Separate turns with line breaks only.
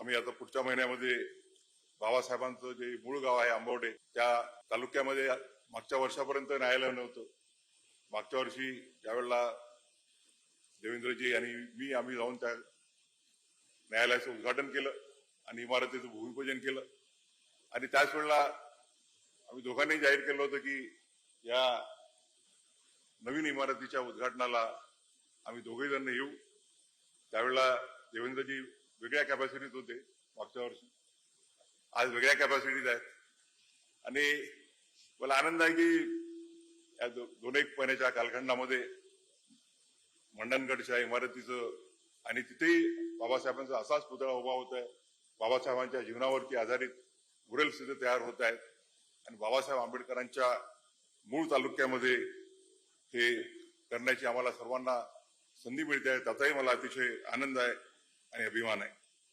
आम्ही आता पुढच्या महिन्यामध्ये बाबासाहेबांचं जे मूळ गाव आहे आंबवडे त्या तालुक्यामध्ये मागच्या वर्षापर्यंत न्यायालय नव्हतं. मागच्या वर्षी ज्यावेळेला देवेंद्रजी आणि मी आम्ही जाऊन त्या न्यायालयाचं उद्घाटन केलं आणि इमारतीचं भूमिपूजन केलं. आणि त्याच वेळेला आम्ही दोघांनी जाहीर केलं होतं की या नवीन इमारतीच्या उद्घाटनाला आम्ही दोघे जण येऊ. त्यावेळेला देवेंद्रजी वेगळ्या कॅपॅसिटीत होते मागच्या वर्षी. आज वेगळ्या कॅपॅसिटीत आहेत. आणि मला आनंद आहे की या दोन एक महिन्याच्या कालखंडामध्ये मंडणगडच्या इमारतीचं आणि तिथेही बाबासाहेबांचा असाच पुतळा उभा होत आहे. बाबासाहेबांच्या जीवनावरती आधारित मुरेल सिद्ध तयार होत आहेत. आणि बाबासाहेब आंबेडकरांच्या मूळ तालुक्यामध्ये हे करण्याची आम्हाला सर्वांना संधी मिळते आहे. त्याचाही मला अतिशय आनंद आहे. and everyone.